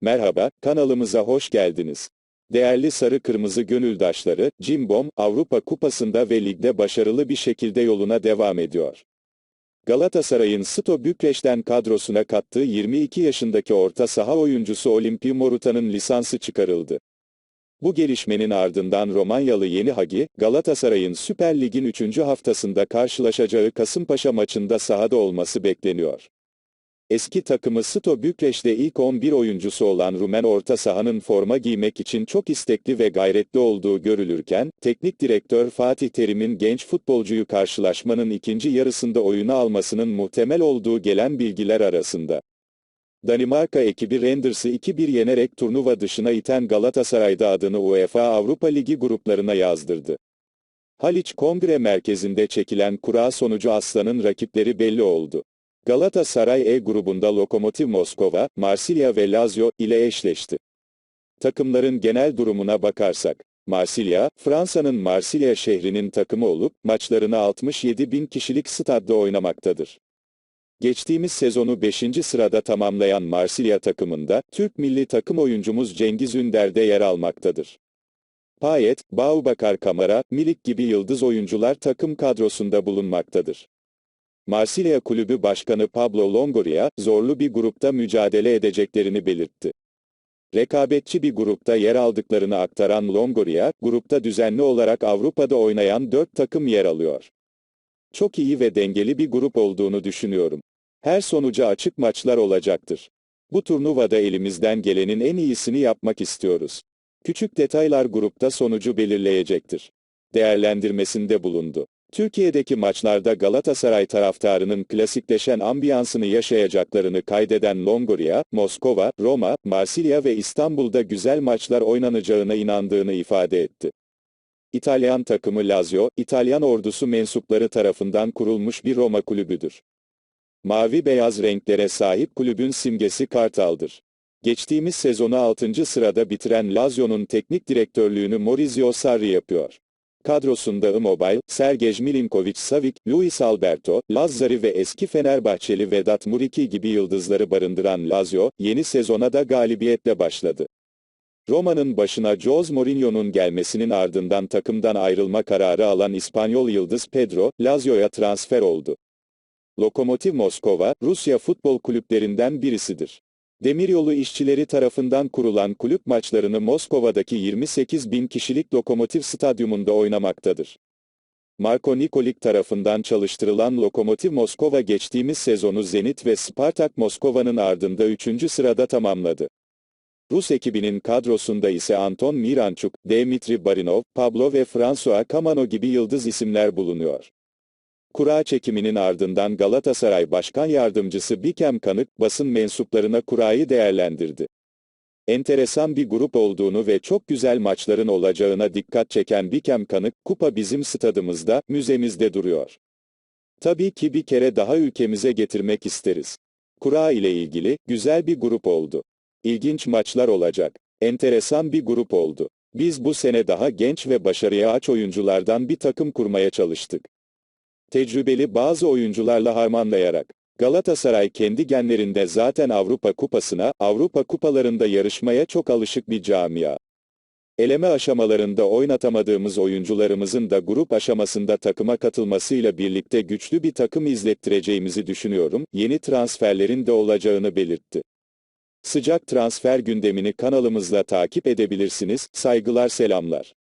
Merhaba, kanalımıza hoş geldiniz. Değerli sarı kırmızı gönüldaşları, Cimbom, Avrupa Kupası'nda ve ligde başarılı bir şekilde yoluna devam ediyor. Galatasaray'ın Sto Bükreş'ten kadrosuna kattığı 22 yaşındaki orta saha oyuncusu Olimpi Moruta'nın lisansı çıkarıldı. Bu gelişmenin ardından Romanyalı Yeni Hagi, Galatasaray'ın Süper Lig'in 3. haftasında karşılaşacağı Kasımpaşa maçında sahada olması bekleniyor. Eski takımı Sto Bükreş'te ilk 11 oyuncusu olan Rumen orta sahanın forma giymek için çok istekli ve gayretli olduğu görülürken, teknik direktör Fatih Terim'in genç futbolcuyu karşılaşmanın ikinci yarısında oyuna almasının muhtemel olduğu gelen bilgiler arasında. Danimarka ekibi Rangers'ı 2-1 yenerek turnuva dışına iten Galatasaray'da adını UEFA Avrupa Ligi gruplarına yazdırdı. Haliç Kongre Merkezi'nde çekilen kura sonucu Aslan'ın rakipleri belli oldu. Galatasaray E grubunda Lokomotiv Moskova, Marsilya ve Lazio ile eşleşti. Takımların genel durumuna bakarsak, Marsilya, Fransa'nın Marsilya şehrinin takımı olup, maçlarını 67 bin kişilik stadda oynamaktadır. Geçtiğimiz sezonu 5. sırada tamamlayan Marsilya takımında, Türk milli takım oyuncumuz Cengiz Ünder de yer almaktadır. Payet, Baubakar Kamara, Milik gibi yıldız oyuncular takım kadrosunda bulunmaktadır. Marsilya Kulübü Başkanı Pablo Longoria, zorlu bir grupta mücadele edeceklerini belirtti. Rekabetçi bir grupta yer aldıklarını aktaran Longoria, grupta düzenli olarak Avrupa'da oynayan dört takım yer alıyor. Çok iyi ve dengeli bir grup olduğunu düşünüyorum. Her sonuca açık maçlar olacaktır. Bu turnuvada elimizden gelenin en iyisini yapmak istiyoruz. Küçük detaylar grupta sonucu belirleyecektir. Değerlendirmesinde bulundu. Türkiye'deki maçlarda Galatasaray taraftarının klasikleşen ambiyansını yaşayacaklarını kaydeden Longoria, Moskova, Roma, Marsilya ve İstanbul'da güzel maçlar oynanacağına inandığını ifade etti. İtalyan takımı Lazio, İtalyan ordusu mensupları tarafından kurulmuş bir Roma kulübüdür. Mavi-beyaz renklere sahip kulübün simgesi Kartal'dır. Geçtiğimiz sezonu 6. sırada bitiren Lazio'nun teknik direktörlüğünü Maurizio Sarri yapıyor. Kadrosunda Immobile, Sergej Milinkovic-Savic, Luis Alberto, Lazzari ve eski Fenerbahçeli Vedat Muriki gibi yıldızları barındıran Lazio, yeni sezona da galibiyetle başladı. Roma'nın başına Jose Mourinho'nun gelmesinin ardından takımdan ayrılma kararı alan İspanyol yıldız Pedro, Lazio'ya transfer oldu. Lokomotiv Moskova, Rusya futbol kulüplerinden birisidir. Demiryolu işçileri tarafından kurulan kulüp maçlarını Moskova'daki 28 bin kişilik Lokomotiv Stadyumunda oynamaktadır. Marko Nikolik tarafından çalıştırılan Lokomotiv Moskova geçtiğimiz sezonu Zenit ve Spartak Moskova'nın ardında 3. sırada tamamladı. Rus ekibinin kadrosunda ise Anton Miranchuk, Dmitri Barinov, Pablo ve François Kamano gibi yıldız isimler bulunuyor. Kura çekiminin ardından Galatasaray Başkan Yardımcısı Bikem Kanık, basın mensuplarına kurayı değerlendirdi. Enteresan bir grup olduğunu ve çok güzel maçların olacağına dikkat çeken Bikem Kanık, kupa bizim stadımızda, müzemizde duruyor. Tabii ki bir kere daha ülkemize getirmek isteriz. Kura ile ilgili, güzel bir grup oldu. İlginç maçlar olacak. Enteresan bir grup oldu. Biz bu sene daha genç ve başarıya aç oyunculardan bir takım kurmaya çalıştık. Tecrübeli bazı oyuncularla harmanlayarak. Galatasaray kendi genlerinde zaten Avrupa Kupası'na, Avrupa Kupalarında yarışmaya çok alışık bir camia. Eleme aşamalarında oynatamadığımız oyuncularımızın da grup aşamasında takıma katılmasıyla birlikte güçlü bir takım izlettireceğimizi düşünüyorum, yeni transferlerin de olacağını belirtti. Sıcak transfer gündemini kanalımızla takip edebilirsiniz, saygılar selamlar.